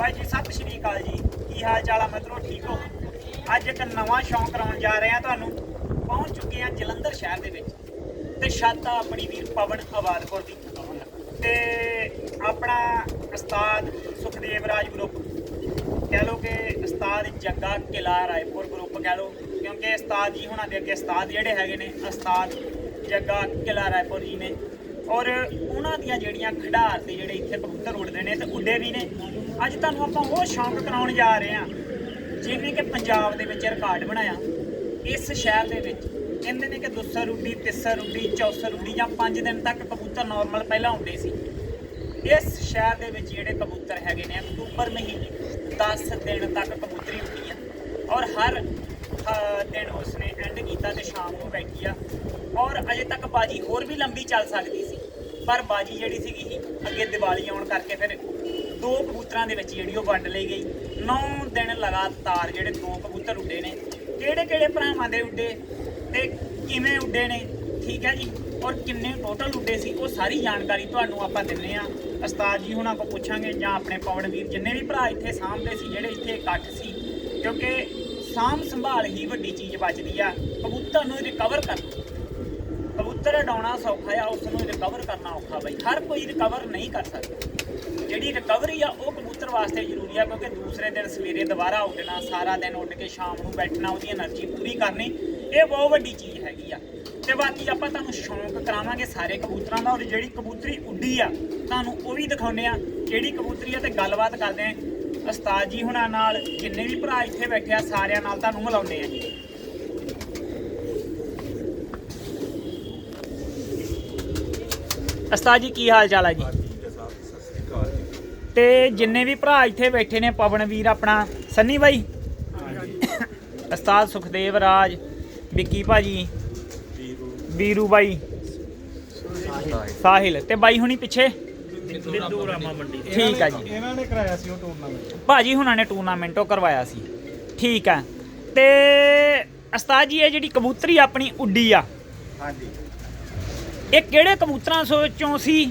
ਬਾਈ ਜੀ, ਸਤਿ ਸ਼੍ਰੀ ਅਕਾਲ ਜੀ। ਕੀ ਹਾਲ ਚਾਲ ਆ? ਮਿੱਤਰੋ ਠੀਕ ਹੋ। ਅੱਜ ਇੱਕ ਨਵਾਂ ਸ਼ੌਂਕ ਕਰਾਉਣ ਜਾ ਰਹੇ ਆ ਤੁਹਾਨੂੰ। ਪਹੁੰਚ ਚੁੱਕੇ ਆ ਜਲੰਧਰ ਸ਼ਹਿਰ ਦੇ ਵਿੱਚ। ਤੇ ਛੱਤ ਆ ਆਪਣੀ ਵੀਰ ਪਵਨ ਆਬਾਦਪੁਰ ਦੀ। ਤੇ ਆਪਣਾ ਉਸਤਾਦ ਸੁਖਦੇਵ ਰਾਜ ਗਰੁੱਪ ਕਹਿ ਲੋ ਕਿ ਉਸਤਾਦ ਜੱਗਾ ਕਿਲਾ ਰਾਏਪੁਰ ਗਰੁੱਪ ਕਹਿ ਲੋ ਕਿਉਂਕਿ ਉਸਤਾਦ ਜੀ ਹੁਣਾਂ ਦੇ ਅੱਗੇ ਉਸਤਾਦ ਜਿਹੜੇ ਹੈਗੇ ਨੇ, ਉਸਤਾਦ ਜੱਗਾ ਕਿਲਾ ਰਾਏਪੁਰ ਜੀ ਨੇ। ਔਰ ਉਹਨਾਂ ਦੀਆਂ ਜਿਹੜੀਆਂ ਖਿਡਾਰ ਤੇ ਜਿਹੜੇ ਇੱਥੇ ਕਬੂਤਰ ਉੱਡਦੇ ਨੇ ਤੇ ਉੱਡੇ ਵੀ ਨੇ। ਅੱਜ ਤੁਹਾਨੂੰ ਆਪਾਂ ਉਹ ਸ਼ੌਂਕ ਕਰਾਉਣ ਜਾ ਰਹੇ ਹਾਂ, ਜਿਵੇਂ ਕਿ ਪੰਜਾਬ ਦੇ ਵਿੱਚ ਰਿਕਾਰਡ ਬਣਾਇਆ। ਇਸ ਸ਼ਹਿਰ ਦੇ ਵਿੱਚ ਕਹਿੰਦੇ ਨੇ ਕਿ ਦੁੱਸਰ ਉੱਡੀ ਤਿੱਸਰ ਉੱਡੀ ਚੌਸਰ ਉੱਡੀ ਜਾਂ 5 ਦਿਨ ਤੱਕ ਕਬੂਤਰ ਨਾਰਮਲ ਪਹਿਲਾਂ ਹੁੰਦੇ ਸੀ। ਇਸ ਸ਼ਹਿਰ ਦੇ ਵਿੱਚ ਜਿਹੜੇ ਕਬੂਤਰ ਹੈਗੇ ਨੇ, ਅਕਤੂਬਰ ਮਹੀਨੇ 10 ਦਿਨ ਤੱਕ ਕਬੂਤਰੀ ਹੁੰਦੀ ਆ। ਔਰ ਹਰ ਦਿਨ ਉਸਨੇ ਐਂਡ ਕੀਤਾ ਤੇ ਸ਼ਾਮ ਨੂੰ ਬੈਠੀ ਆ। ਔਰ ਅਜੇ ਤੱਕ ਬਾਜੀ ਹੋਰ ਵੀ ਲੰਬੀ ਚੱਲ ਸਕਦੀ ਸੀ। ਪਰ ਬਾਜੀ ਜਿਹੜੀ ਸੀਗੀ, ਅੱਗੇ ਦੀਵਾਲੀ ਆਉਣ ਕਰਕੇ ਫਿਰ ਦੋ ਕਬੂਤਰਾਂ ਦੇ ਵਿੱਚ ਜਿਹੜੀ ਉਹ ਵੰਡ ਲਈ ਗਈ। 9 ਦਿਨ ਲਗਾਤਾਰ ਜਿਹੜੇ ਦੋ ਕਬੂਤਰ ਉੱਡੇ ਨੇ। ਕਿਹੜੇ ਕਿਹੜੇ ਭਰਾਵਾਂ ਦੇ ਉੱਡੇ ਤੇ ਕਿਵੇਂ ਉੱਡੇ ਨੇ? ਠੀਕ ਹੈ ਜੀ? ਔਰ ਕਿੰਨੇ ਟੋਟਲ ਉੱਡੇ ਸੀ? ਉਹ ਸਾਰੀ ਜਾਣਕਾਰੀ ਤੁਹਾਨੂੰ ਆਪਾਂ ਦਿੰਨੇ ਆ ਉਸਤਾਦ ਜੀ ਹੁਣਾਂ ਕੋ ਪੁੱਛਾਂਗੇ ਜਾਂ ਆਪਣੇ ਪਵਨ ਵੀਰ ਜਿੰਨੇ ਵੀ ਭਰਾ ਇੱਥੇ ਸਾਹਮਣੇ ਸੀ, ਜਿਹੜੇ ਇੱਥੇ ਇਕੱਠ ਸੀ। ਕਿਉਂਕਿ ਸਾਂਭ ਸੰਭਾਲ ਹੀ ਵੱਡੀ ਚੀਜ਼ ਬਚਦੀ ਆ। ਕਬੂਤਰ ਨੂੰ ਰਿਕਵਰ ਕਰਨਾ। ਕਬੂਤਰ ਉਡਾਉਣਾ ਸੌਖਾ ਆ ਉਸ ਨੂੰ ਰਿਕਵਰ ਕਰਨਾ ਔਖਾ ਬਈ। ਹਰ ਕੋਈ ਰਿਕਵਰ ਨਹੀਂ ਕਰ ਸਕਦਾ। ਜਿਹੜੀ ਰਿਕਵਰੀ ਆ, ਉਹ ਕਬੂਤਰ ਵਾਸਤੇ ਜ਼ਰੂਰੀ ਆ, ਕਿਉਂਕਿ ਦੂਸਰੇ ਦਿਨ ਸਵੇਰੇ ਦੁਬਾਰਾ ਉੱਡਣਾ ਸਾਰਾ ਦਿਨ ਉੱਡ ਕੇ ਸ਼ਾਮ ਨੂੰ ਬੈਠਣਾ, ਉਹਦੀ એનર્ਜੀ ਪੂਰੀ ਕਰਨੀ, ਇਹ ਬਹੁਤ ਵੱਡੀ ਚੀਜ਼ ਹੈਗੀ ਆ। ਤੇ ਬਾਕੀ ਆਪਾਂ ਤੁਹਾਨੂੰ ਸ਼ੌਂਕ ਕਰਾਵਾਂਗੇ ਸਾਰੇ ਕਬੂਤਰਾਂ ਦਾ, ਔਰ ਜਿਹੜੀ ਕਬੂਤਰੀ ਉੱਡੀ ਆ, ਤੁਹਾਨੂੰ ਉਹ ਵੀ ਦਿਖਾਉਨੇ ਆ, ਕਿਹੜੀ ਕਬੂਤਰੀ ਆ, ਤੇ ਗੱਲਬਾਤ ਕਰਦੇ ਆ। ਉਸਤਾਦ ਜੀ ਹੁਣਾਂ ਨਾਲ, ਜਿੰਨੇ ਵੀ ਭਰਾ ਇੱਥੇ ਬੈਠੇ ਆ, ਸਾਰਿਆਂ ਨਾਲ ਤੁਹਾਨੂੰ ਮਿਲਾਉਂਦੇ ਆ ਜੀ। ਉਸਤਾਦ ਜੀ, ਕੀ ਹਾਲ ਚਾਲ ਹੈ ਜੀ? ਤੇ ਜਿੰਨੇ ਵੀ ਭਰਾ ਇੱਥੇ ਬੈਠੇ ਨੇ ਪਵਨ ਵੀਰ ਆਪਣਾ ਸੰਨੀ ਬਾਈ? ਉਸਤਾਦ ਸੁਖਦੇਵ ਰਾਜ ਵਿੱਕੀ ਭਾਜੀ ਵੀਰੂ ਬਾਈ ਸਾਹਿਲ। ਤੇ ਬਾਈ ਹੁਣੀ ਪਿੱਛੇ? ਬਿੰਦੂ ਰਾਮਾ ਮੰਡੀ ਠੀਕ ਆ ਜੀ। ਇਹਨਾਂ ਨੇ ਕਰਾਇਆ ਸੀ ਉਹ ਟੂਰਨਾਮੈਂਟ ਭਾਜੀ ਹੁਣਾਂ ਨੇ ਟੂਰਨਾਮੈਂਟ ਉਹ ਕਰਵਾਇਆ ਸੀ। ਠੀਕ ਆ। ਤੇ ਉਸਤਾਦ ਜੀ ਇਹ ਜਿਹੜੀ ਕਬੂਤਰੀ ਆਪਣੀ ਉੱਡੀ ਆ ਹਾਂਜੀ। ਇਹ ਕਿਹੜੇ ਕਬੂਤਰਾਂ ਸੋ- ਚੋਂ ਸੀ?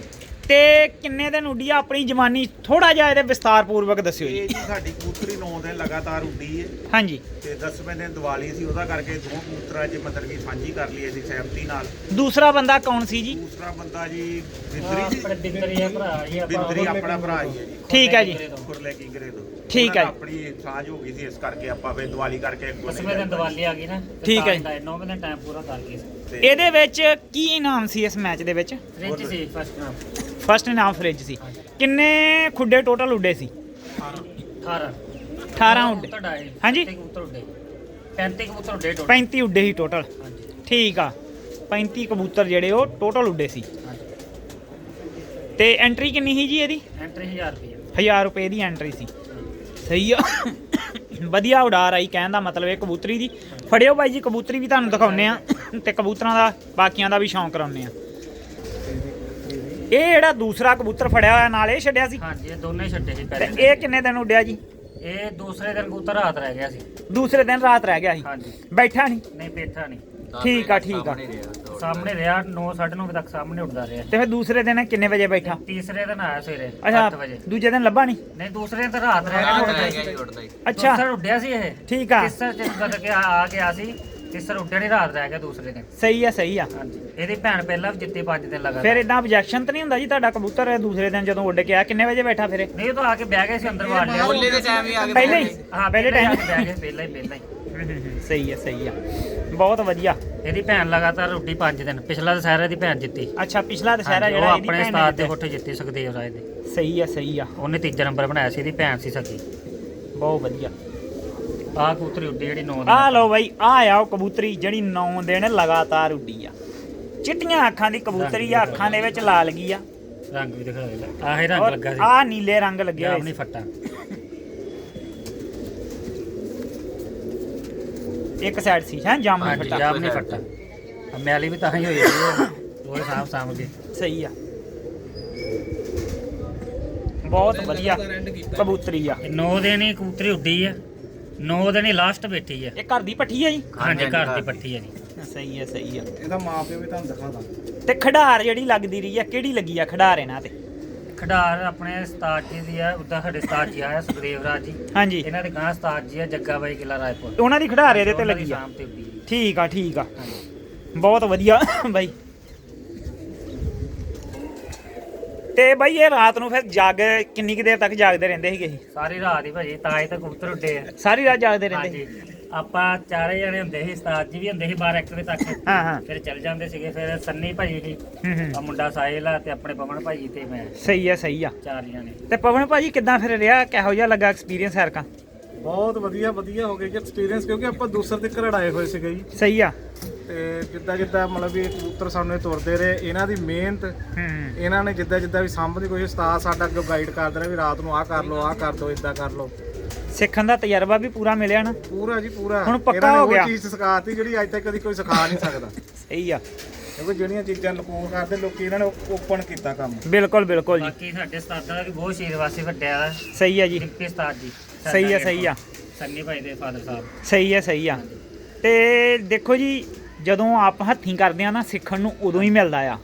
ਤੇ ਕਿੰਨੇ ਦਿਨ ਉੱਡੀ ਆ? ਆਪਣੀ ਜਵਾਨੀ ਥੋੜਾ ਜਿਹਾ ਇਹਦੇ ਵਿਸਤਾਰ ਪੂਰਵਕ ਦੱਸਿਓ ਇਹ ਜੀ ਜੀ ਸਾਡੀ ਕਬੂਤਰੀ 9 ਦਿਨ ਲਗਾਤਾਰ ਉੱਡੀ ਹੈ ਹਾਂਜੀ। ਤੇ 10ਵੇਂ ਦਿਨ ਦੀਵਾਲੀ ਸੀ ਉਹਦਾ ਕਰਕੇ ਦੋ ਕਬੂਤਰਾਂ 'ਚ ਮਤਲਬ ਕਿ ਸਾਂਝੀ ਕਰ ਲਈ ਅਸੀਂ ਸਹਿਮਤੀ ਨਾਲ। ਦੂਸਰਾ ਬੰਦਾ ਕੌਣ ਸੀ ਜੀ? ਦੂਸਰਾ ਬੰਦਾ ਜੀ ਬਿੰਦਰੀ। ਜੀ ਬਿੰਦਰੀ ਹੈ ਭਰਾ ਜੀ ਬਿੰਦਰੀ ਆਪਣਾ ਭਰਾ ਹੀ ਹੈ ਜੀ। ਠੀਕ ਹੈ ਜੀ। ਖੁਰਲੇ ਕੀ ਕਰੇ ਦੋ। ਠੀਕ ਹੈ ਜੀ। ਆਪਣੀ ਸਾਂਝ ਹੋ ਗਈ ਸੀ ਇਸ ਕਰਕੇ ਆਪਾਂ ਫੇ ਦੀਵਾਲੀ ਕਰਕੇ ਅੱਗੋਂ ਦਸਵੇਂ ਦਿਨ ਦੀਵਾਲੀ ਆ ਗਈ ਨਾ ਠੀਕ ਹੈ ਜੀ। 9ਵੇਂ ਦਿਨ ਟਾਈਮ ਪੂਰਾ ਕਰ ਗਏ ਤੇ ਇਹਦੇ ਵਿੱਚ ਕੀ ਇਨਾਮ ਸੀ ਇਸ ਮੈਚ ਦੇ ਵਿੱਚ? ਫ੍ਰਿਜ ਸੀ ਫਸਟ ਨਾਮ ਫਸਟ ਇਨਾਮ ਫ੍ਰਿਜ ਸੀ। ਕਿੰਨੇ ਖੁੱਡੇ ਟੋਟਲ ਉੱਡੇ ਸੀ? 18 18 ਉੱਡੇ। ਹਾਂਜੀ। 35 ਕਬੂਤਰ ਉੱਡੇ। 35 ਕਬੂਤਰ ਉੱਡੇ ਟੋਟਲ 35 ਉੱਡੇ ਸੀ ਟੋਟਲ ਹਾਂਜੀ। ਠੀਕ ਆ। 35 ਕਬੂਤਰ ਜਿਹੜੇ ਉਹ ਟੋਟਲ ਉੱਡੇ ਸੀ। ਤੇ ਐਂਟਰੀ ਕਿੰਨੀ ਸੀ ਜੀ ਇਹਦੀ? ਐਂਟਰੀ 1000 ਰੁਪਏ। 1000 ਰੁਪਏ ਦੀ ਐਂਟਰੀ ਸੀ। ਸਹੀ ਆ। ਵਧੀਆ ਉਡਾਰ ਆਈ ਕਹਿਣ ਦਾ ਮਤਲਬ ਇਹ ਕਬੂਤਰੀ ਦੀ। ਫੜਿਓ ਬਾਈ ਜੀ ਕਬੂਤਰੀ ਵੀ ਤੁਹਾਨੂੰ ਦਿਖਾਉਨੇ ਆ। ਤੇ ਕਬੂਤਰਾਂ ਦਾ ਬਾਕੀਆਂ ਦਾ ਵੀ ਸ਼ੌਂਕ ਕਰਾਉਨੇ ਆ। ਇਹ ਜਿਹੜਾ ਦੂਸਰਾ ਕਬੂਤਰ ਫੜਿਆ ਹੋਇਆ ਨਾਲ ਇਹ ਛੱਡਿਆ ਸੀ? ਹਾਂਜੀ ਇਹ ਦੋਨੇ ਛੱਡੇ ਸੀ ਤੇ ਪਹਿਲੇ ਇਹ ਕਿੰਨੇ ਦਿਨ ਉੱਡਿਆ ਜੀ? ਇਹ ਦੂਸਰੇ ਦਿਨ ਕਬੂਤਰ ਰਾਤ ਰਹਿ ਗਿਆ ਸੀ। ਦੂਸਰੇ ਦਿਨ ਰਾਤ ਰਹਿ ਗਿਆ ਸੀ? ਹਾਂਜੀ। ਬੈਠਾ ਨਹੀਂ? ਨਹੀਂ ਬੈਠਾ ਨਹੀਂ। ਠੀਕ ਆ ਠੀਕ ਆ। ਸਾਹਮਣੇ ਰਿਹਾ 9 9:30 ਵਜੇ ਤੱਕ ਸਾਹਮਣੇ ਉੱਡਦਾ ਰਿਹਾ। ਤੇ ਫਿਰ ਦੂਸਰੇ ਦਿਨ ਕਿੰਨੇ ਵਜੇ ਬੈਠਾ? ਤੀਸਰੇ ਦਿਨ ਆਇਆ ਸਵੇਰੇ ਅੱਛਾ 8 ਵਜੇ। ਦੂਜੇ ਦਿਨ ਲੱਭਾ ਨਹੀਂ? ਨਹੀਂ ਦੂਸਰੇ ਦਿਨ ਤਾਂ ਰਾਤ ਰਹਿ ਗਿਆ ਸੀ ਉੱਡਦਾ ਹੀ। ਅੱਛਾ। ਦੂਸਰਾ ਉੱਡਿਆ ਸੀ ਇਹ। ਠੀਕ ਆ। ਤਿਸਰ ਚ ਜਦ ਕਿ ਆ ਆ ਗਿਆ ਸੀ। ਤਿਸਰ ਉੱਡਿਆ ਨਹੀਂ ਰਾਤ ਰਹਿ ਗਿਆ ਦੂਸਰੇ ਦਿਨ। ਸਹੀ ਆ ਸਹੀ ਆ। ਹਾਂਜੀ। ਇਹਦੀ ਭੈਣ ਪਹਿਲਾਂ ਵੀ ਜਿੱਤੀ 5 ਦਿਨ ਲਗਾ ਫਿਰ ਇਦਾਂ ਆਬਜੈਕਸ਼ਨ ਤਾਂ ਨਹੀਂ ਹੁੰਦਾ ਜੀ ਤੁਹਾਡਾ ਕਬੂਤਰ ਦੂਸਰੇ ਦਿਨ ਜਦੋਂ ਉੱਡ ਕੇ ਆ ਕਿੰਨੇ ਵਜੇ ਬੈਠਾ ਫਿਰ ਇਹ? ਨਹੀਂ ਉਹ ਤਾਂ ਆ ਕੇ ਬਹਿ ਗਏ ਸੀ ਅੰਦਰ ਵਾੜ ਲਿਆ ਹੋਲੇ ਦੇ ਟਾਈਮ ਹੀ ਆ ਗਏ। ਪਹਿਲੇ ਹੀ? ਹਾਂ ਪਹਿਲੇ ਟਾਈਮ ਬਹਿ ਗਏ ਪਹਿਲਾਂ ਹੀ ਪਹਿਲਾਂ ਹੀ। ਸਹੀ ਆ ਸਹੀ ਆ। ਬਹੁਤ ਵਧੀਆ। ਇਹਦੀ ਭੈਣ ਲਗਾਤਾਰ ਉੱਡੀ 5 ਦਿਨ। ਪਿਛਲਾ ਦਸਹਿਰਾ ਦੀ ਭੈਣ ਜਿੱਤੀ। ਅੱਛਾ ਪਿਛਲਾ ਦੁਸਹਿਰਾ ਹਾਂਜੀ, ਉਹ ਜਿਹੜਾ ਇਹਦੀ ਆਪਣੇ ਭੈਣ ਨੇ ਉਸਤਾਦ ਦੇ। ਕੋਠੇ ਜਿੱਤੀ ਸੁਖਦੇਵ ਰਾਏ ਦੇ। ਸਹੀ ਆ ਸਹੀ ਆ। ਉਹਨੇ ਤੀਜਾ ਨੰਬਰ ਬਣਾਇਆ ਸੀ ਇਹਦੀ ਭੈਣ ਸੀ ਸਕੀ ਬਹੁਤ ਵਧੀਆ। ਆਹ ਕਬੂਤਰੀ ਉੱਡੀ ਜਿਹੜੀ 9 ਦਿਨ ਆ ਲਓ ਬਾਈ ਆ ਆ ਉਹ ਕਬੂਤਰੀ ਜਿਹੜੀ 9 ਦਿਨ ਲਗਾਤਾਰ ਉੱਡੀ ਆ। ਚਿੱਟੀਆਂ ਅੱਖਾਂ ਦੀ ਕਬੂਤਰੀ ਆ ਅੱਖਾਂ ਦੇ ਵਿੱਚ ਲਾਲ ਗਈ ਆ। ਰੰਗ ਵੀ ਦਿਖਾ ਦੇ ਆਹ ਰੰਗ ਲੱਗਾ ਸੀ। ਆ ਨੀਲੇ ਰੰਗ ਲੱਗੇ ਗਿਆ ਹੋਏ ਨਹੀਂ ਸੀ। ਫੱਟਾ। ਇੱਕ ਸਾਈਡ ਸੀ ਹੈ ਜਾਮਨੀ ਫੱਟਾ। ਜਾਮ ਨਹੀਂ ਫੱਟਾ। ਮੈਲੀ ਵੀ ਤਾਂ ਹੀ ਹੋਈ ਹੈ ਉਹ ਸਾਂਭ ਸਾਂਭ ਕੇ। ਸਹੀ ਆ। ਬਹੁਤ ਵਧੀਆ ਕਬੂਤਰੀ ਆ। 9 ਦਿਨ ਹੀ ਕਬੂਤਰੀ ਉੱਡੀ ਆ। 9 ਦਿਨ ਹੀ ਲਾਸਟ ਬੈਠੀ ਆ। ਇਹ ਘਰ ਦੀ ਪੱਠੀ ਆ ਜੀ? ਹਾਂਜੀ ਘਰ ਦੀ ਪੱਠੀ ਆ ਜੀ। ਸਹੀ ਆ ਸਹੀ ਆ। ਇਹਦਾ ਮਾਪਿਓ ਵੀ ਤੁਹਾਨੂੰ ਦਿਖਾਦਾ ਤੇ ਖਿਡਾਰ ਜਿਹੜੀ ਲੱਗਦੀ ਰਹੀ ਆ ਕਿਹੜੀ ਲੱਗੀ ਆ ਖਿਡਾਰ ਇਹਨਾਂ ਤੇ? ਖਿਡਾਰ ਆਪਣੇ ਉਸਤਾਦ ਜੀ ਦੀ ਆ ਉਦਾਂ ਸਾਡੇ ਉਸਤਾਦ ਜੀ ਆਇਆ ਸੁਖਦੇਵ ਰਾਜ ਜੀ। ਹਾਂਜੀ। ਇਹਨਾਂ ਦੇ ਗਾਂ ਉਸਤਾਦ ਜੀ ਆ ਜੱਗਾ ਬਾਈ ਕਿਲਾ ਰਾਏਪੁਰ। ਉਹਨਾਂ ਦੀ ਖਿਡਾਰੇ ਦੇ ਤੇ ਲੱਗੀ ਆ। ਠੀਕ ਆ ਠੀਕ ਆ। ਬਹੁਤ ਵਧੀਆ ਬਾਈ। ਤੇ ਬਾਈ ਇਹ ਰਾਤ ਨੂੰ ਫਿਰ ਜਾਗ ਕਿੰਨੀ ਕੁ ਦੇਰ ਤੱਕ ਜਾਗਦੇ ਰਹਿੰਦੇ ਸੀਗੇ? ਸਾਰੀ ਰਾਤ ਹੀ ਭਾਜੀ ਤਾਂ ਹੀ ਤਾਂ ਕਬੂਤਰ ਉੱਡੇ ਆ। ਸਾਰੀ ਰਾਤ ਜਾਗਦੇ ਰਹਿੰਦੇ ਹਾਂਜੀ। ਆਪਾਂ ਚਾਰੇ ਜਣੇ ਹੁੰਦੇ ਸੀ ਉਸਤਾਦ ਜੀ ਵੀ ਹੁੰਦੇ ਸੀ 12 1 ਵਜੇ ਤੱਕ। ਹਾਂ ਹਾਂ। ਫਿਰ ਚੱਲ ਜਾਂਦੇ ਸੀਗੇ ਫਿਰ ਸੰਨੀ ਭਾਜੀ ਸੀ। ਹੂੰ ਆ ਹੂੰ ਮੁੰਡਾ ਸਾਹਿਲ ਆ ਤੇ ਆਪਣੇ ਪਵਨ ਭਾਜੀ ਤੇ ਮੈਂ। ਸਹੀ ਆ ਸਹੀ ਆ। ਚਾਰ ਜਣੇ। ਤੇ ਪਵਨ ਭਾਜੀ ਕਿੱਦਾਂ ਫਿਰ ਰਿਹਾ? ਕਿਹੋ ਜਿਹਾ ਲੱਗਾ ਐਕਸਪੀਰੀਅੰਸ ਹਰਕਾ ਬਹੁਤ ਵਧੀਆ ਵਧੀਆ ਹੋ ਗਿਆ ਜੀ ਐਕਸਪੀਰੀਅੰਸ ਕਿਉਂਕਿ ਆਪਾਂ ਦੂਸਰ ਤੇ ਘਰੜਾਏ ਹੋਏ ਸੀਗੇ ਜੀ। ਸਹੀ ਆ। ਤੇ ਜਿੱਦਾਂ ਜਿੱਦਾਂ ਮਤਲਬ ਵੀ ਕਬੂਤਰ ਸਾਨੂੰ ਇਹ ਤੁਰਦੇ ਰਹੇ ਇਹਨਾਂ ਦੀ ਮਿਹਨਤ ਇਹਨਾਂ ਨੇ ਜਿੱਦਾਂ ਜਿੱਦਾਂ ਵੀ ਸਾਂਭਣ ਦੀ ਕੋਸ਼ਿਸ਼ ਉਸਤਾਦ ਸਾਡਾ ਅੱਗੇ ਗਾਈਡ ਕਰਦੇ ਰਹੇ ਵੀ ਰਾਤ ਨੂੰ ਆਹ ਕਰ ਲਓ ਆਹ ਕਰ ਦਿਓ ਇਦਾਂ ਕਰ ਲਓ। ਸਿੱਖਣ ਦਾ ਤਜਰਬਾ ਵੀ ਪੂਰਾ ਮਿਲਿਆ ਨਾ? ਪੂਰਾ ਜੀ ਪੂਰਾ। ਹੁਣ ਪੱਕਾ ਇਹਨਾਂ ਨੇ ਹੋ ਉਹ ਗਿਆ। ਚੀਜ਼ ਸਿਖਾਤੀ ਜਿਹੜੀ ਅੱਜ ਤੱਕ ਕਦੀ ਕੋਈ ਸਿਖਾ ਨਹੀਂ ਸਕਦਾ। ਸਹੀ ਆ। ਕਿਉਂਕਿ ਜਿਹੜੀਆਂ ਚੀਜ਼ਾਂ ਲਕੋਰ ਕਰਦੇ ਲੋਕੀ ਇਹਨਾਂ ਨੇ ਓਪਨ ਕੀਤਾ ਕੰਮ। ਬਿਲਕੁਲ ਬਿਲਕੁਲ ਜੀ। ਬਾਕੀ ਸਾਡੇ ਉਸਤਾਦਾਂ ਦਾ ਵੀ ਬਹੁਤ ਸ਼ੀਰਵਾਸੀ ਵੱਡਿਆ ਦਾ। ਸਹੀ ਆ ਜੀ। ਡਿਪਟੀ ਉਸਤਾਦ ਜੀ ਸਹੀ ਆ ਸਹੀ ਆ। ਸੰਨੀ ਭਾਈ ਦੇ ਫਾਦਰ ਸਾਹਿਬ। ਸਹੀ ਆ ਸਹੀ ਆ। ਤੇ ਦੇਖੋ ਜੀ ਜਦੋਂ ਆਪ ਹੱਥੀਂ ਕਰਦੇ ਆ ਨਾ ਸਿੱਖਣ ਨੂੰ ਉਦੋਂ ਹੀ ਮਿਲਦਾ ਆ।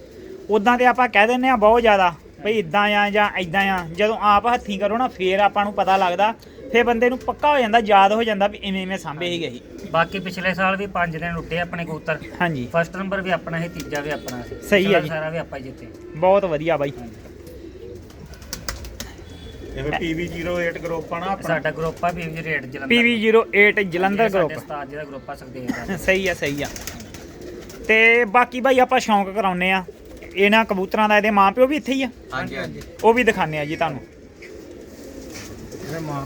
ਉਦਾਂ ਤੇ ਆਪਾਂ ਕਹਿ ਦਿੰਨੇ ਆ ਬਹੁਤ ਜ਼ਿਆਦਾ ਭਈ ਇਦਾਂ ਆ ਜਾਂ ਇਦਾਂ ਆ। ਜਦੋਂ ਆਪ ਹੱਥੀਂ ਕਰੋ ਨਾ ਫੇਰ ਆਪਾਂ ਨੂੰ ਪਤਾ ਲੱਗਦਾ ਫੇਰ ਬੰਦੇ ਨੂੰ ਪੱਕਾ ਹੋ ਜਾਂਦਾ ਯਾਦ ਹੋ ਜਾਂਦਾ ਵੀ ਇਵੇਂ ਇਵੇਂ ਸਾਂਭੇ ਹੀ ਗਈ ਬਾਕੀ ਪਿਛਲੇ ਸਾਲ ਵੀ 5 ਦਿਨ ਉੱਡੇ ਆਪਣੇ ਕਬੂਤਰ। ਹਾਂਜੀ। ਫਸਟ ਨੰਬਰ ਵੀ ਆਪਣਾ ਸੀ ਤੀਜਾ ਵੀ ਆਪਣਾ ਸੀ। ਸਹੀ ਹੈ ਜੀ। ਸਾਰਾ ਵੀ ਆਪਾਂ ਜਿੱਤੇ। ਬਹੁਤ ਵਧੀਆ ਬਾਈ। ਜਿਵੇਂ PV08 ਗਰੁੱਪ ਆ ਨਾ ਆਪਣਾ। ਸਾਡਾ ਗਰੁੱਪ ਆ ਵੀ ਰੇਟ ਜਲੰਧਰ PV08 ਜਲੰਧਰ ਸਾਡੇ ਗਰੁੱਪ ਉਸਤਾਦ ਜੀ ਦਾ ਗਰੁੱਪ ਆ ਸੁਖਦੇਵ ਦਾ। ਸਹੀ ਆ ਸਹੀ ਆ। ਤੇ ਬਾਕੀ ਬਾਈ ਆਪਾਂ ਸ਼ੌਂਕ ਕਰਾਉਨੇ ਆ। ਇਹਨਾਂ ਕਬੂਤਰਾਂ ਦਾ ਇਹਦੇ ਮਾਪਿਓ ਵੀ ਇੱਥੇ ਹੀ ਆ? ਹਾਂਜੀ ਹਾਂਜੀ। ਉਹ ਵੀ ਦਿਖਾਣੇ ਆ ਜੀ ਤੁਹਾਨੂੰ। ਇਹਦੇ ਮਾਂ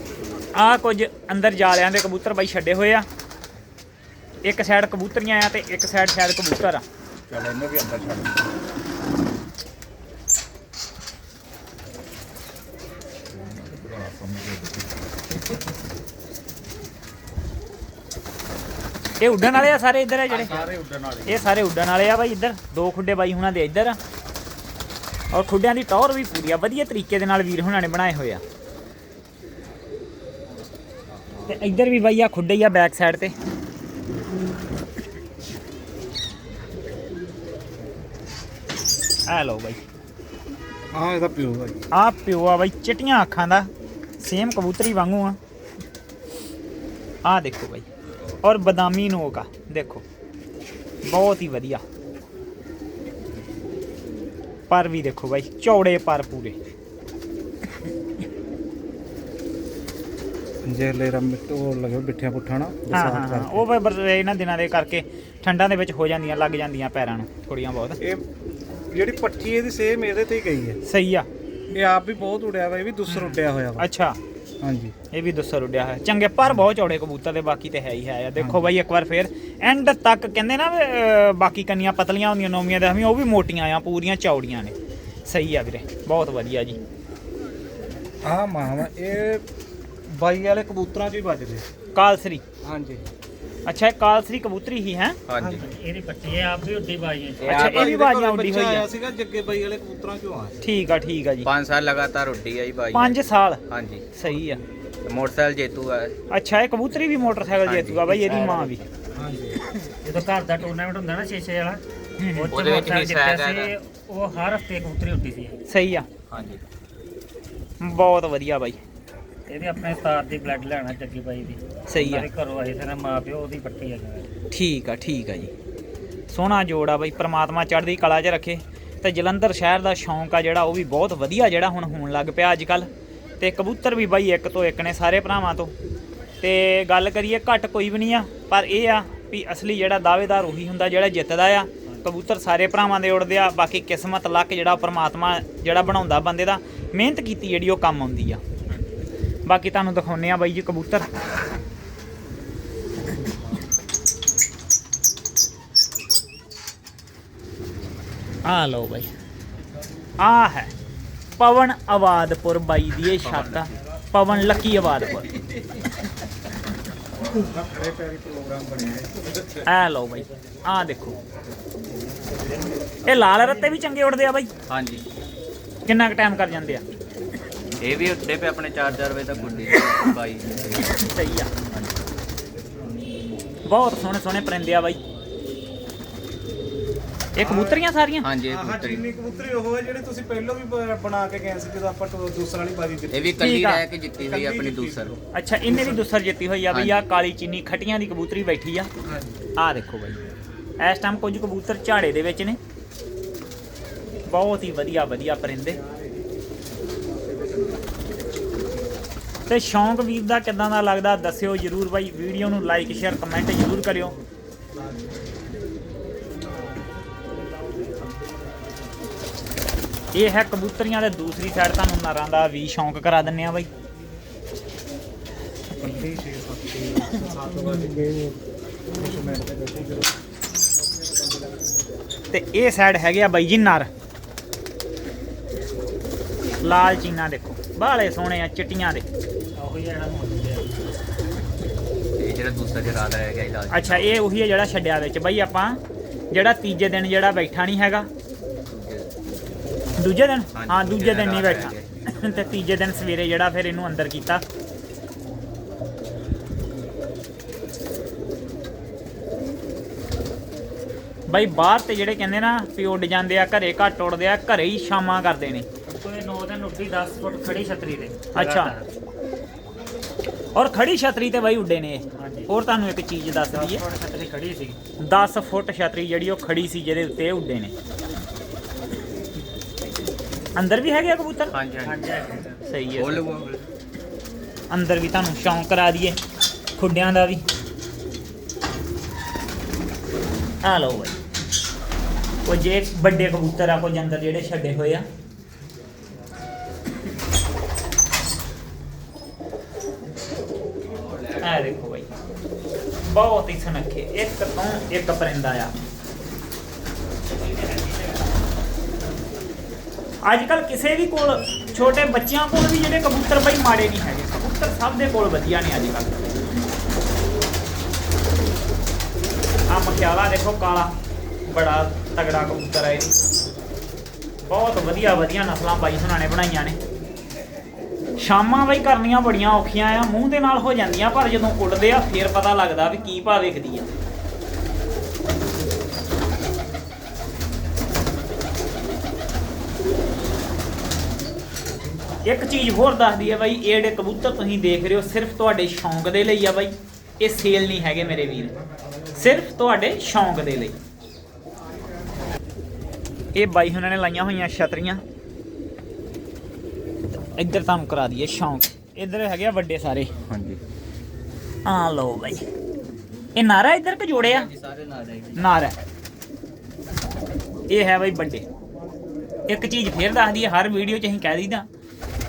ਆ ਕੁਝ ਅੰਦਰ ਜਾਲਿਆਂ ਦੇ ਕਬੂਤਰ ਬਾਈ ਛੱਡੇ ਹੋਏ ਆ। ਇੱਕ ਸਾਈਡ ਕਬੂਤਰੀਆਂ ਆ ਤੇ ਇੱਕ ਸਾਈਡ ਸ਼ਾਇਦ ਕਬੂਤਰ ਆ। ਚਲ ਇਹਨੂੰ ਵੀ ਅੰਦਰ ਛੱਡ ਇਹ ਉੱਡਣ ਵਾਲੇ ਆ ਸਾਰੇ ਇੱਧਰ ਆ ਜਿਹੜੇ? ਸਾਰੇ ਉੱਡਣ ਵਾਲੇ। ਇਹ ਸਾਰੇ ਉੱਡਣ ਵਾਲੇ ਆ ਬਾਈ ਇੱਧਰ। ਦੋ ਖੁੱਡੇ ਬਾਈ ਹੁਣਾਂ ਦੇ ਇੱਧਰ। ਆ ਔਰ ਖੁੱਡਿਆਂ ਦੀ ਟੌਰ ਵੀ ਪੂਰੀ ਆ। ਵਧੀਆ ਤਰੀਕੇ ਦੇ ਨਾਲ ਵੀਰ ਹੁਣਾਂ ਨੇ ਬਣਾਏ ਹੋਏ ਆ। ਤੇ ਇੱਧਰ ਵੀ ਬਾਈ ਆ ਖੁੱਡੇ ਹੀ ਆ ਬੈਕ ਸਾਈਡ ਤੇ। ਆ ਲਓ ਬਾਈ। ਹਾਂ ਇਹਦਾ ਪਿਓ ਭਾਈ ਆ ਪਿਓ ਆ ਬਾਈ ਚਿੱਟੀਆਂ ਅੱਖਾਂ ਦਾ। ਸੇਮ ਕਬੂਤਰੀ ਵਾਂਗੂ ਆ। ਆ ਦੇਖੋ ਬਾਈ। ਔਰ ਬਦਾਮੀ ਨੋਕ ਆ ਦੇਖੋ ਬਹੁਤ ਹੀ ਵਧੀਆ। ਪਰ ਵੀ ਦੇਖੋ ਬਾਈ ਚੌੜੇ ਪਰ ਪੂਰੇ। ਜੇ ਲੈ ਰਮ ਉਹ ਲਗੇ ਬਿੱਠਿਆ ਪੁੱਠਾ ਨਾ ਹਾਂ ਹਾਂ ਹਾਂ। ਉਹ ਬਈ ਬਰ- ਇਹਨਾਂ ਦਿਨਾਂ ਦੇ ਕਰਕੇ ਠੰਡਾਂ ਦੇ ਵਿੱਚ ਹੋ ਜਾਂਦੀਆਂ ਲੱਗ ਜਾਂਦੀਆਂ ਪੈਰਾਂ ਨੂੰ ਥੋੜੀਆਂ ਬਹੁਤ। ਇਹ ਜਿਹੜੀ ਪੱਠੀ ਇਹਦੀ ਸੇਮ ਇਹਦੇ ਤੇ ਹੀ ਗਈ ਹੈ। ਸਹੀ ਆ। ਇਹ ਆਪ ਵੀ ਬਹੁਤ ਉੜਿਆ ਵਾ ਇਹ ਵੀ ਦੂਸਰ ਉੱਡਿਆ ਹੋਇਆ ਵਾ। ਅੱਛਾ। ਹਾਂਜੀ। ਇਹ ਵੀ ਦੁੱਸਰ ਉੱਡਿਆ ਹੋਇਆ। ਚੰਗੇ ਪਰ ਬਹੁਤ ਚੌੜੇ ਕਬੂਤਰ ਦੇ ਬਾਕੀ ਤੇ ਹੈ ਹੀ ਹੈ। ਆ ਦੇਖੋ ਬਾਈ ਇੱਕ ਵਾਰ ਫੇਰ ਐਂਡ ਤੱਕ ਕਹਿੰਦੇ ਨਾ ਅਹ, ਬਾਕੀ ਕੰਨੀਆਂ ਪਤਲੀਆਂ ਹੁੰਦੀਆਂ ਨੌਮੀਆਂ ਦੇ ਹਮੀ ਉਹ ਵੀ ਮੋਟੀਆਂ ਆ ਪੂਰੀਆਂ ਚੌੜੀਆਂ ਨੇ। ਸਹੀ ਆ ਵੀਰੇ ਬਹੁਤ ਵਧੀਆ ਜੀ। ਆਹ ਮਾਂ ਵਾ ਇਹ ਬਾਈ ਵਾਲੇ ਕਬੂਤਰਾਂ 'ਚ ਹੀ ਵੱਜਦੇ। ਕਾਲਸਰੀ। ਹਾਂਜੀ। ਅੱਛਾ ਇਹ ਕਾਲਸਰੀ ਕਬੂਤਰੀ ਹੀ ਹੈ। ਹਾਂਜੀ। ਇਹਦੀ ਪੱਟੀ ਹੈ ਆਪ ਵੀ ਉੱਡੀ ਬਾਈ ਹੈ ਅੱਛਾ ਇਹ ਵੀ ਬਾਜੀਆਂ ਉੱਡੀ ਹੋਈ ਆ। ਆਇਆ ਸੀਗਾ ਜੱਗੇ ਬਾਈ ਵਾਲੇ ਕਬੂਤਰਾਂ 'ਚੋਂ ਆ ਠੀਕ ਆ ਠੀਕ ਆ ਜੀ। 5 ਸਾਲ ਲਗਾਤਾਰ ਉੱਡੀ ਆ ਜੀ ਭਾਈ 5 ਸਾਲ? ਹਾਂਜੀ। ਸਹੀ ਆ। ਮੋਟਰਸਾਈਕਲ ਜੇਤੂ ਆ। ਅੱਛਾ ਇਹ ਕਬੂਤਰੀ ਵੀ ਮੋਟਰਸਾਈਕਲ ਜੇਤੂਗਾ ਬਾਈ ਇਹਦੀ ਮਾਂ ਵੀ। ਹਾਂਜੀ। ਜਦੋਂ ਘਰ ਦਾ ਟੂਰਨਾਮੈਂਟ ਹੁੰਦਾ ਨਾ ਛੇ ਛੇ ਵਾਲਾ ਉਹ 'ਚ ਉਹਦੇ ਵਿੱਚ ਮੋਟਰਸਾਈਕਲ ਹਿੱਸਾ ਜਿੱਤਿਆ ਹੈਗਾ ਸੀ ਉਹ ਹਰ ਹਫ਼ਤੇ ਕਬੂਤਰੀ ਉੱਡੀ ਸੀ। ਸਹੀ ਆ। ਹਾਂਜੀ। ਬਹੁਤ ਵਧੀਆ ਬਾਈ। ਇਹਦੇ ਆਪਣੇ ਉਸਤਾਦ ਦੀ ਬਲੱਡ ਲੈਣਾ ਜੱਗੀ ਬਾਈ ਦੀ। ਸਹੀ ਆ। ਘਰੋਂ ਆਏ ਸੀ ਨਾ ਮਾਂ ਪਿਓ ਉਹਦੀ ਪੱਟੀ ਹੈ ਠੀਕ ਆ ਠੀਕ ਆ ਜੀ। ਸੋਹਣਾ ਜੋੜ ਆ ਬਈ ਪ੍ਰਮਾਤਮਾ ਚੜ੍ਹਦੀ ਕਲਾ 'ਚ ਰੱਖੇ। ਤੇ ਜਲੰਧਰ ਸ਼ਹਿਰ ਦਾ ਸ਼ੌਂਕ ਆ ਜਿਹੜਾ ਉਹ ਵੀ ਬਹੁਤ ਵਧੀਆ ਜਿਹੜਾ ਹੁਣ ਹੋਣ ਲੱਗ ਪਿਆ ਅੱਜ ਕੱਲ ਤੇ ਕਬੂਤਰ ਵੀ ਬਾਈ ਇੱਕ ਤੋਂ ਇੱਕ ਨੇ ਸਾਰੇ ਭਰਾਵਾਂ ਤੋਂ। ਤੇ ਗੱਲ ਕਰੀਏ ਘੱਟ ਕੋਈ ਵੀ ਨਹੀਂ ਆ ਪਰ ਇਹ ਆ ਵੀ ਅਸਲੀ ਜਿਹੜਾ ਦਾਅਵੇਦਾਰ ਉਹੀ ਹੁੰਦਾ ਜਿਹੜਾ ਜਿੱਤਦਾ ਆ। ਕਬੂਤਰ ਸਾਰੇ ਭਰਾਵਾਂ ਦੇ ਉੜਦੇ ਆ ਬਾਕੀ ਕਿਸਮਤ ਲੱਕ ਜਿਹੜਾ ਪ੍ਰਮਾਤਮਾ ਜਿਹੜਾ ਬਣਾਉਂਦਾ ਬੰਦੇ ਦਾ ਮਿਹਨਤ ਕੀਤੀ ਜਿਹੜੀ ਉਹ ਕੰਮ ਆਉਂਦੀ ਆ। ਬਾਕੀ ਤੁਹਾਨੂੰ ਦਿਖਾਉਨੇ ਆ ਬਾਈ ਜੀ ਕਬੂਤਰ। ਆ ਲਓ ਬਾਈ। ਆ ਹੈ। ਪਵਨ ਆਬਾਦਪੁਰ ਬਾਈ ਦੀ ਇਹ ਛੱਤ ਆ। ਪਵਨ ਲੱਕੀ ਆਬਾਦਪੁਰ ਖੜੇ ਪੈਰੀ ਪ੍ਰੋਗਰਾਮ ਬਣਿਆ ਹੈ ਆ ਲਓ ਬਾਈ। ਆ ਦੇਖੋ। ਇਹ ਲਾਲ ਰੱਤੇ ਵੀ ਚੰਗੇ ਉੱਡਦੇ ਆ ਬਾਈ। ਹਾਂਜੀ। ਕਿੰਨਾ ਕੁ ਟਾਈਮ ਕਰ ਜਾਂਦੇ ਆ? ਇਹ ਵੀ ਉੱਡੇ ਪਏ ਆਪਣੇ 4-4 ਵਜੇ ਤੱਕ ਉੱਡੀ ਬਾਈ ਸਹੀ ਆ। ਬਹੁਤ ਸੋਹਣੇ ਸੋਹਣੇ ਪਰਿੰਦੇ ਆ ਬਾਈ। ਇਹ ਕਬੂਤਰੀਆਂ ਸਾਰੀਆਂ? ਹਾਂਜੀ ਇਹ ਆਹ ਕਬੂਤਰੀ ਚੀਨੀ ਕਬੂਤਰੀ ਉਹ ਹੈ ਜਿਹੜੇ ਤੁਸੀਂ ਪਹਿਲਾਂ ਵੀ ਬ- ਬਣਾ ਕੇ ਗਏ ਸੀ ਜਦੋਂ ਆਪਾਂ ਟੋ- ਦੂਸਰ ਵਾਲੀ ਬਾਜੀ ਇਹ ਜਿੱਤੀ ਵੀ ਕੱਲੀ ਠੀਕ ਆ। ਰਹਿ ਕੇ ਜਿੱਤੀ ਹੋਈ ਆ ਆਪਣੀ ਦੂਸਰ। ਅੱਛਾ ਇਹਨੇ ਵੀ ਦੁਸਰ ਜਿੱਤੀ ਹੋਈ ਆ ਬਈ ਆ ਕਾਲੀ ਚੀਨੀ ਖਟੀਆਂ ਦੀ ਕਬੂਤਰੀ ਬੈਠੀ ਆ। ਆ ਦੇਖੋ ਬਈ। ਇਸ ਟਾਈਮ ਕੁਝ ਕਬੂਤਰ ਝਾੜੇ ਦੇ ਵਿੱਚ ਨੇ। ਬਹੁਤ ਹੀ ਵਧੀਆ ਵਧੀਆ ਪਰਿੰਦੇ। ਤੇ ਸ਼ੌਂਕ ਵੀਰ ਦਾ ਕਿਦਾਂ ਦਾ ਲੱਗਦਾ, ਦੱਸਿਓ ਜਰੂਰ ਬਾਈ। ਵੀਡੀਓ ਨੂੰ ਲਾਈਕ ਸ਼ੇਅਰ ਕਮੈਂਟ ਜਰੂਰ ਕਰਿਓ। ਇਹ ਹੈ ਕਬੂਤਰੀਆਂ ਦੇ ਦੂਸਰੀ ਸਾਈਡ ਤੁਹਾਨੂੰ ਨਰਾਂ ਦਾ ਵੀ ਸ਼ੌਂਕ ਕਰਾ ਦਿੰਨੇ ਆ ਬਾਈ। ਤੇ ਇਹ ਸਾਈਡ ਹੈਗੇ ਆ ਬਾਈ ਜੀ ਨਰ। ਲਾਲ ਚੀਨਾ ਦੇਖੋ ਬਾਹਲੇ ਸੋਹਣੇ ਆ ਚਿੱਟੀਆਂ ਦੇ। ਉਹੀ ਜਿਹੜਾ ਮੁੱਲ ਇਹ ਜਿਹੜਾ ਦੂਸਰਾ ਜਰਾਦਾ ਰਹਿ ਗਿਆ ਇਲਾਜ ਅੱਛਾ ਇਹ ਉਹੀ ਹੈ ਜਿਹੜਾ ਛੱਡਿਆ ਵਿੱਚ। ਬਾਈ ਆਪਾਂ ਜਿਹੜਾ ਤੀਜੇ ਦਿਨ ਜਿਹੜਾ ਬੈਠਾ ਨਹੀਂ ਹੈਗਾ। ਦੂਜੇ ਦਿਨ? ਹਾਂਜੀ, ਹਾਂ ਦੂਜੇ ਦੂਜੇ ਦਿਨ ਦਿਨ ਨਹੀਂ ਰਾਤ ਬੈਠਾ। ਤੇ ਤੀਜੇ ਦਿਨ ਸਵੇਰੇ ਜਿਹੜਾ ਫਿਰ ਇਹਨੂੰ ਅੰਦਰ ਕੀਤਾ। ਬਾਈ ਬਾਹਰ ਤੇ ਜਿਹੜੇ ਕਹਿੰਦੇ ਨਾ ਵੀ ਉੱਡ ਜਾਂਦੇ ਆ ਘਰੇ ਘੱਟ ਉੱਡਦੇ ਆ ਘਰੇ ਹੀ ਸ਼ਾਮਾਂ ਕਰਦੇ ਨੇ। ਕੋਈ 9 ਦਿਨ ਉੱਡੀ 10 ਫੁੱਟ ਖੜੀ ਛਤਰੀ ਤੇ ਅੱਛਾ। ਔਰ ਖੜੀ ਛਤਰੀ ਤੇ ਬਾਈ ਉੱਡੇ ਨੇ ਇਹ। ਹਾਂਜੀ। ਹੋਰ ਤੁਹਾਨੂੰ ਇੱਕ ਚੀਜ਼ ਦੱਸ 10 ਦਈਏ ਫੁੱਟ ਛਤਰੀ ਖੜੀ ਸੀ। 10 ਫੁੱਟ ਛਤਰੀ ਜਿਹੜੀ ਉਹ ਖੜੀ ਸੀ ਜਿਹਦੇ ਉੱਤੇ ਉੱਡੇ ਨੇ। ਅੰਦਰ ਵੀ ਹੈਗੇ ਆ ਕਬੂਤਰ? ਹਾਂਜੀ ਹਾਂਜੀ। ਹਾਂਜੀ ਸਹੀ ਹੈ। ਅੰਦਰ ਵੀ ਤੁਹਾਨੂੰ ਸ਼ੌਂਕ ਕਰਾ ਦਈਏ। ਖੁੱਡਿਆਂ ਦਾ ਵੀ। ਆ ਲਓ ਬਾਈ। ਉਹ ਜੇ ਵੱਡੇ ਕਬੂਤਰ ਆ ਕੁਝ ਅੰਦਰ ਜਿਹੜੇ ਛੱਡੇ ਹੋਏ ਆ। ਆ ਦੇਖੋ ਬਾਈ। ਬਹੁਤ ਹੀ ਸੁਨੱਖੇ, ਇੱਕ ਤੋਂ ਇੱਕ ਪਰਿੰਦਾ ਆ। ਅੱਜ ਕੱਲ ਕਿਸੇ ਵੀ ਕੋਲ, ਛੋਟੇ ਬੱਚਿਆਂ ਕੋਲ ਵੀ ਜਿਹੜੇ ਕਬੂਤਰ ਬਈ ਮਾੜੇ ਨਹੀਂ ਹੈਗੇ। ਕਬੂਤਰ ਸਭ ਦੇ ਕੋਲ ਵਧੀਆ ਨੇ ਅੱਜ ਕੱਲ ਆ ਮਖਿਆਲਾ ਦੇਖੋ, ਕਾਲਾ। ਬੜਾ ਤਗੜਾ ਕਬੂਤਰ ਹੈ ਇਹ। ਬਹੁਤ ਵਧੀਆ ਵਧੀਆ ਨਸਲਾਂ ਬਾਈ ਹੁਣਾਂ ਨੇ ਬਣਾਈਆਂ ਨੇ। ਸ਼ਾਮਾਂ ਬਈ ਕਰਨੀਆਂ ਬੜੀਆਂ ਔਖੀਆਂ ਆ, ਮੂੰਹ ਦੇ ਨਾਲ ਹੋ ਜਾਂਦੀਆਂ, ਪਰ ਜਦੋਂ ਉੱਡਦੇ ਆ, ਫੇਰ ਪਤਾ ਲੱਗਦਾ ਵੀ ਕੀ ਭਾਅ ਵੇਖਦੀ ਆ। ਇੱਕ ਚੀਜ਼ ਹੋਰ ਦੱਸਦੀ ਹੈ ਬਾਈ, ਇਹ ਜਿਹੜੇ ਕਬੂਤਰ ਤੁਸੀਂ ਦੇਖ ਰਹੇ ਹੋ, ਸਿਰਫ ਤੁਹਾਡੇ ਸ਼ੌਂਕ ਦੇ ਲਈ ਆ ਬਾਈ, ਇਹ ਸੇਲ ਨਹੀਂ ਹੈਗੇ ਮੇਰੇ ਵੀਰ। ਸਿਰਫ ਤੁਹਾਡੇ ਸ਼ੌਂਕ ਦੇ ਲਈ। ਇਹ ਬਾਈ ਉਹਨਾਂ ਨੇ ਲਾਈਆਂ ਹੋਈਆਂ ਛਤਰੀਆਂ। ਇੱਧਰ ਤੁਹਾਨੂੰ ਕਰਾ ਦਈਏ ਸ਼ੌਂਕ। ਇੱਧਰ ਹੈਗੇ ਆ ਵੱਡੇ ਸਾਰੇ। ਹਾਂਜੀ। ਆ ਲਓ ਬਾਈ। ਇਹ ਨਾਰਾ ਇੱਧਰ ਕਿ ਜੋੜਿਆ ਸਾਰੇ ਨਾਲ ਜਾਈਏ ਨਾਰ। ਹੈ ਇਹ ਹੈ ਬਈ ਵੱਡੇ। ਇੱਕ ਚੀਜ਼ ਫੇਰ ਦੱਸਦੀ ਹੈ ਹਰ ਵੀਡੀਓ 'ਚ ਅਸੀਂ ਕਹਿ ਦਈਦਾ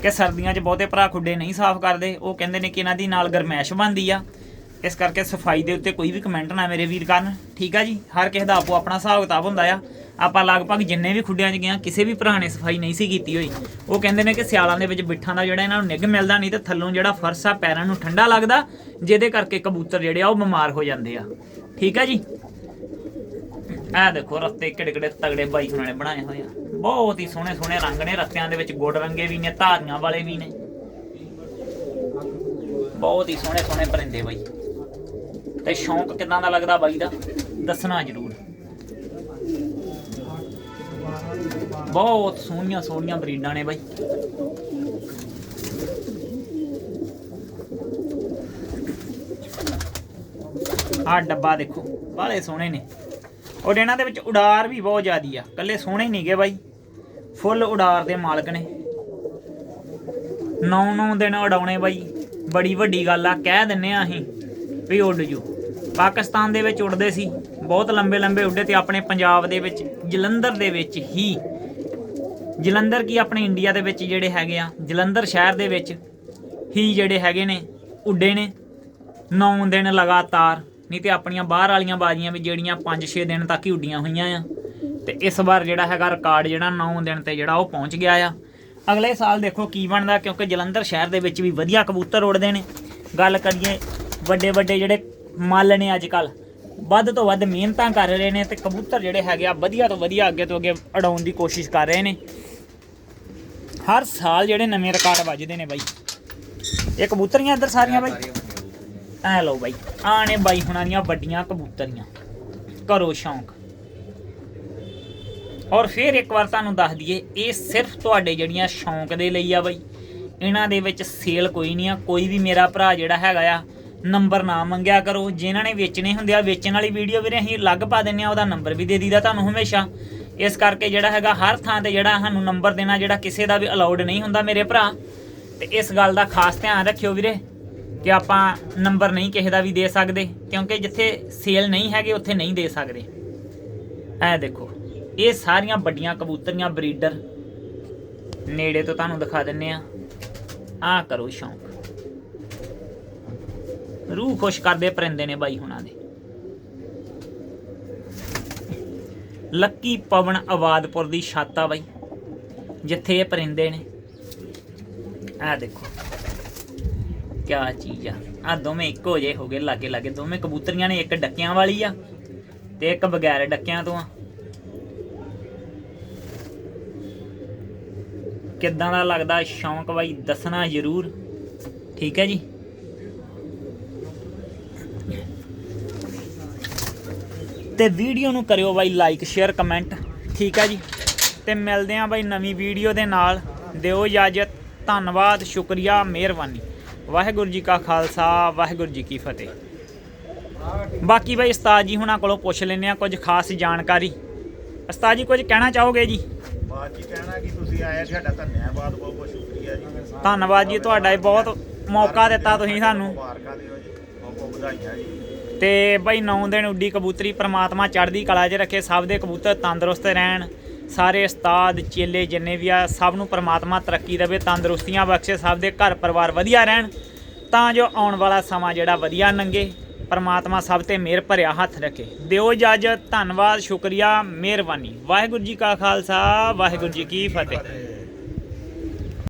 ਕਿ ਸਰਦੀਆਂ 'ਚ ਬਹੁਤੇ ਭਰਾ ਖੁੱਡੇ ਨਹੀਂ ਸਾਫ਼ ਕਰਦੇ। ਉਹ ਕਹਿੰਦੇ ਨੇ ਕਿ ਇਹਨਾਂ ਦੀ ਨਾਲ ਗਰਮੈਸ਼ ਬਣਦੀ ਆ। ਇਸ ਕਰਕੇ ਸਫ਼ਾਈ ਦੇ ਉੱਤੇ ਕੋਈ ਵੀ ਕਮੈਂਟ ਨਾ ਮੇਰੇ ਵੀਰ ਕਰਨ। ਠੀਕ ਆ ਜੀ? ਹਰ ਕਿਸੇ ਦਾ ਆਪੋ ਆਪਣਾ ਹਿਸਾਬ ਕਿਤਾਬ ਹੁੰਦਾ ਆ। ਆਪਾਂ ਲਗਭਗ ਜਿੰਨੇ ਵੀ ਖੁੱਡਿਆਂ 'ਚ ਗਏ ਆ ਕਿਸੇ ਵੀ ਭਰਾ ਨੇ ਸਫ਼ਾਈ ਨਹੀਂ ਸੀ ਕੀਤੀ ਹੋਈ। ਉਹ ਕਹਿੰਦੇ ਨੇ ਕਿ ਸਿਆਲਾਂ ਦੇ ਵਿੱਚ ਬਿੱਠਾਂ ਦਾ ਜਿਹੜਾ ਇਹਨਾਂ ਨੂੰ ਨਿੱਘ ਮਿਲਦਾ ਨਹੀਂ ਤੇ ਥੱਲੋਂ ਜਿਹੜਾ ਫਰਸ਼ ਆ, ਪੈਰਾਂ ਨੂੰ ਠੰਡਾ ਲੱਗਦਾ, ਜਿਹਦੇ ਕਰਕੇ ਕਬੂਤਰ ਜਿਹੜੇ ਆ ਉਹ ਬਿਮਾਰ ਹੋ ਜਾਂਦੇ ਆ। ਠੀਕ ਆ ਜੀ? ਇਹ ਦੇਖੋ, ਰਸਤੇ ਕਿਹੜੇ ਕਿਹੜੇ ਤਗੜੇ ਬਾਈ ਉਹਨਾਂ ਨੇ ਬਣਾਏ ਹੋਏ ਆ। ਬਹੁਤ ਹੀ ਸੋਹਣੇ ਸੋਹਣੇ ਰੰਗ ਨੇ, ਰਸਤਿਆਂ ਦੇ ਵਿੱਚ ਗੁੜ ਰੰਗੇ ਵੀ ਨੇ, ਧਾਰੀਆਂ ਵਾਲੇ ਵੀ ਨੇ। ਬਹੁਤ ਹੀ ਸੋਹਣੇ ਸੋਹਣੇ ਪਰਿੰਦੇ ਬਾਈ। ਤੇ ਸ਼ੌਂਕ ਕਿਦਾਂ ਦਾ ਲੱਗਦਾ ਬਾਈ ਦਾ? ਦੱਸਣਾ ਜਰੂਰ। ਬਹੁਤ ਸੋਹਣੀਆਂ ਸੋਹਣੀਆਂ ਬਰੀਡਾਂ ਨੇ ਬਾਈ। ਆਹ ਡੱਬਾ ਦੇਖੋ, ਬਾਹਲੇ ਸੋਹਣੇ ਨੇ। ਔਰ ਇਹਨਾਂ ਦੇ ਵਿੱਚ ਉਡਾਰ ਵੀ ਬਹੁਤ ਜ਼ਿਆਦੀ ਆ। ਕੱਲੇ ਸੋਹਣੇ ਨਹੀਂਗੇ ਬਾਈ। ਫੁੱਲ ਉਡਾਰ ਦੇ ਮਾਲਕ ਨੇ। ਨੌ ਨੌ ਦਿਨ ਉਡਾਉਣੇ ਬਾਈ। ਬੜੀ ਵੱਡੀ ਗੱਲ ਆ, ਕਹਿ ਦਿੰਨੇ ਆ ਅਸੀਂ ਵੀ ਉੱਡ ਜੂ। ਪਾਕਿਸਤਾਨ ਦੇ ਵਿੱਚ ਉੱਡਦੇ ਸੀ। ਬਹੁਤ ਲੰਬੇ ਲੰਬੇ ਉੱਡੇ ਤੇ ਆਪਣੇ ਪੰਜਾਬ ਦੇ ਵਿੱਚ, ਜਲੰਧਰ ਦੇ ਵਿੱਚ ਹੀ ਜਲੰਧਰ ਕੀ ਆਪਣੇ ਇੰਡੀਆ ਦੇ ਵਿੱਚ ਜਿਹੜੇ ਹੈਗੇ ਆ? ਜਲੰਧਰ ਸ਼ਹਿਰ ਦੇ ਵਿੱਚ ਹੀ ਜਿਹੜੇ ਹੈਗੇ ਨੇ, ਉੱਡੇ ਨੇ 9 ਦਿਨ ਲਗਾਤਾਰ, ਨਹੀਂ ਤੇ ਆਪਣੀਆਂ ਬਾਹਰ ਵਾਲੀਆਂ ਬਾਜ਼ੀਆਂ ਵੀ ਜਿਹੜੀਆਂ 5-6 ਦਿਨ ਤੱਕ ਹੀ ਉੱਡੀਆਂ ਹੋਈਆਂ ਆ। ਤੇ ਇਸ ਵਾਰ ਜਿਹੜਾ ਹੈਗਾ ਰਿਕਾਰਡ ਜਿਹੜਾ 9 ਦਿਨ ਤੇ ਜਿਹੜਾ ਉਹ ਪਹੁੰਚ ਗਿਆ ਆ। ਅਗਲੇ ਸਾਲ ਦੇਖੋ ਕੀ ਬਣਦਾ, ਕਿਉਂਕਿ ਜਲੰਧਰ ਸ਼ਹਿਰ ਦੇ ਵਿੱਚ ਵੀ ਵਧੀਆ ਕਬੂਤਰ ਉੱਡਦੇ ਨੇ। ਗੱਲ ਕਰੀਏ ਵੱਡੇ ਵੱਡੇ ਜਿਹੜੇ ਮੱਲ ਨੇ ਅੱਜ ਕੱਲ ਵੱਧ ਤੋਂ ਵੱਧ ਮਿਹਨਤਾਂ ਕਰ ਰਹੇ ਨੇ ਤੇ ਕਬੂਤਰ ਜਿਹੜੇ ਹੈਗੇ ਆ ਵਧੀਆ ਤੋਂ ਵਧੀਆ ਅੱਗੇ ਤੋਂ ਅੱਗੇ ਉਡਾਉਣ ਦੀ ਕੋਸ਼ਿਸ਼ ਕਰ ਰਹੇ ਨੇ। ਹਰ ਸਾਲ ਜਿਹੜੇ ਨਵੇਂ ਰਿਕਾਰਡ ਵੱਜਦੇ ਨੇ ਬਾਈ। ਇਹ ਕਬੂਤਰੀਆਂ ਇੱਧਰ ਸਾਰੀਆਂ ਬਾਈ। ਐ ਲਓ ਬਾਈ, ਆਹ ਨੇ ਬਾਈ ਹੁਣਾਂ ਦੀਆਂ ਵੱਡੀਆਂ ਕਬੂਤਰੀਆਂ। ਕਰੋ ਸ਼ੌਂਕ। ਔਰ ਫਿਰ ਇੱਕ ਵਾਰ ਤੁਹਾਨੂੰ ਦੱਸ ਦਈਏ, ਇਹ ਸਿਰਫ ਤੁਹਾਡੇ ਜਿਹੜੀਆਂ ਸ਼ੌਂਕ ਦੇ ਲਈ ਆ ਬਾਈ। ਇਹਨਾਂ ਦੇ ਵਿੱਚ ਸੇਲ ਕੋਈ ਨਹੀਂ ਆ। ਕੋਈ ਵੀ ਮੇਰਾ ਭਰਾ ਜਿਹੜਾ ਹੈਗਾ ਆ, ਨੰਬਰ ਨਾ ਮੰਗਿਆ ਕਰੋ। ਜਿਨ੍ਹਾਂ ਨੇ ਵੇਚਣੇ ਹੁੰਦੇ ਆ, ਵੇਚਣ ਵਾਲੀ ਵੀਡੀਓ ਵੀਰੇ ਅਸੀਂ ਅਲੱਗ ਪਾ ਦਿੰਨੇ ਆ, ਉਹਦਾ ਨੰਬਰ ਵੀ ਦੇ ਦੀਦਾ ਤੁਹਾਨੂੰ ਹਮੇਸ਼ਾ। ਇਸ ਕਰਕੇ ਜਿਹੜਾ ਹੈਗਾ ਹਰ ਥਾਂ ਤੇ ਜਿਹੜਾ ਸਾਨੂੰ ਨੰਬਰ ਦੇਣਾ ਜਿਹੜਾ ਕਿਸੇ ਦਾ ਵੀ ਅਲਾਉਡ ਨਹੀਂ ਹੁੰਦਾ ਮੇਰੇ ਭਰਾ, ਤੇ ਇਸ ਗੱਲ ਦਾ ਖਾਸ ਧਿਆਨ ਰੱਖਿਓ ਵੀਰੇ ਕਿ ਆਪਾਂ ਨੰਬਰ ਨਹੀਂ ਕਿਸੇ ਦਾ ਵੀ ਦੇ ਸਕਦੇ, ਕਿਉਂਕਿ ਜਿੱਥੇ ਸੇਲ ਨਹੀਂ ਹੈਗੇ ਉੱਥੇ ਨਹੀਂ ਦੇ ਸਕਦੇ। ਐ ਦੇਖੋ, ਇਹ ਸਾਰੀਆਂ ਵੱਡੀਆਂ ਕਬੂਤਰੀਆਂ, ਬਰੀਡਰ ਨੇੜੇ ਤੋਂ ਤੁਹਾਨੂੰ ਦਿਖਾ ਦਿੰਨੇ ਆ। ਆ ਕਰੋ ਸ਼ੌਂਕ। ਰੂਹ ਖੁਸ਼ ਕਰਦੇ ਪਰਿੰਦੇ ਨੇ ਬਾਈ ਹੁਣਾਂ ਦੇ। ਲੱਕੀ ਪਵਨ ਆਬਾਦਪੁਰ ਦੀ ਛੱਤ ਆ ਬਾਈ, ਜਿੱਥੇ ਇਹ ਪਰਿੰਦੇ ਨੇ। ਆ ਦੇਖੋ, ਕਿਆ ਚੀਜ਼ ਆ। ਆ ਦੋਵੇਂ ਇੱਕੋ ਜਿਹੇ ਹੋ ਗਏ, ਲਾਗੇ ਲਾਗੇ। ਦੋਵੇਂ ਕਬੂਤਰੀਆਂ ਨੇ, ਇੱਕ ਡੱਕਿਆਂ ਵਾਲੀ ਆ ਤੇ ਇੱਕ ਬਗੈਰ ਡੱਕਿਆਂ ਤੋਂ ਆ। ਕਿੱਦਾਂ ਦਾ ਲੱਗਦਾ? ਸ਼ੌਂਕ ਬਾਈ, ਦੱਸਣਾ ਜ਼ਰੂਰ। ਠੀਕ ਹੈ ਜੀ? ਤੇ ਵੀਡੀਓ ਨੂੰ ਕਰਿਓ ਬਾਈ ਲਾਈਕ ਸ਼ੇਅਰ ਕਮੈਂਟ ਠੀਕ ਹੈ ਜੀ? ਤੇ ਮਿਲਦੇ ਆਂ ਬਾਈ ਨਵੀਂ ਵੀਡੀਓ ਦੇ ਨਾਲ। ਦਿਓ ਇਜਾਜ਼ਤ ਧੰਨਵਾਦ ਸ਼ੁਕਰੀਆ ਮਿਹਰਬਾਨੀ। ਵਾਹਿਗੁਰੂ ਜੀ ਕਾ ਖਾਲਸਾ ਵਾਹਿਗੁਰੂ ਜੀ ਕੀ ਫਤਿਹ। ਬਾਕੀ ਬਾਈ ਉਸਤਾਦ ਜੀ ਹੁਣਾਂ ਕੋਲੋਂ ਪੁੱਛ ਲੈਂਦੇ ਆ ਕੁਝ ਖਾਸ ਜਾਣਕਾਰੀ। ਉਸਤਾਦ ਜੀ ਕੁਝ ਕਹਿਣਾ ਚਾਹੋਗੇ ਜੀ? ਬਾਤ ਜੀ ਕਹਿਣਾ ਕਿ ਤੁਸੀਂ ਆਏ ਤੁਹਾਡਾ ਧੰਨਵਾਦ ਬਹੁਤ ਬਹੁਤ ਸ਼ੁਕਰੀਆ ਜੀ। ਧੰਨਵਾਦ ਜੀ ਤੁਹਾਡਾ ਇਹ ਬਹੁਤ ਮੌਕਾ ਦਿੱਤਾ ਤੁਸੀਂ ਸਾਨੂੰ। ਮੁਬਾਰਕਾਂ ਦਿਓ ਜੀ ਬਹੁਤ ਬਹੁਤ ਵਧਾਈਆਂ ਜੀ। ਤੇ ਬਈ ਨੌਂ ਦਿਨ ਉੱਡੀ ਕਬੂਤਰੀ ਪ੍ਰਮਾਤਮਾ ਚੜ੍ਹਦੀ ਕਲਾ 'ਚ ਰੱਖੇ, ਸਭ ਦੇ ਕਬੂਤਰ ਤੰਦਰੁਸਤ ਰਹਿਣ, ਸਾਰੇ ਉਸਤਾਦ, ਚੇਲੇ ਜਿੰਨੇ ਵੀ ਆ, ਸਭ ਨੂੰ ਪ੍ਰਮਾਤਮਾ ਤਰੱਕੀ ਦੇਵੇ, ਤੰਦਰੁਸਤੀਆਂ ਬਖਸ਼ੇ, ਸਭ ਦੇ ਘਰ ਪਰਿਵਾਰ ਵਧੀਆ ਰਹਿਣ, ਤਾਂ ਜੋ ਆਉਣ ਵਾਲਾ ਸਮਾਂ ਜਿਹੜਾ ਵਧੀਆ ਲੰਘੇ ਪਰਮਾਤਮਾ ਸਭ ਤੇ ਮਿਹਰ ਭਰਿਆ ਹੱਥ ਰੱਖੇ। ਦਿਓ ਇਜਾਜ਼ਤ, ਧੰਨਵਾਦ, ਸ਼ੁਕਰੀਆ, ਮਿਹਰਬਾਨੀ। ਵਾਹਿਗੁਰੂ ਜੀ ਕਾ ਖਾਲਸਾ, ਵਾਹਿਗੁਰੂ ਜੀ ਕੀ ਫਤਿਹ।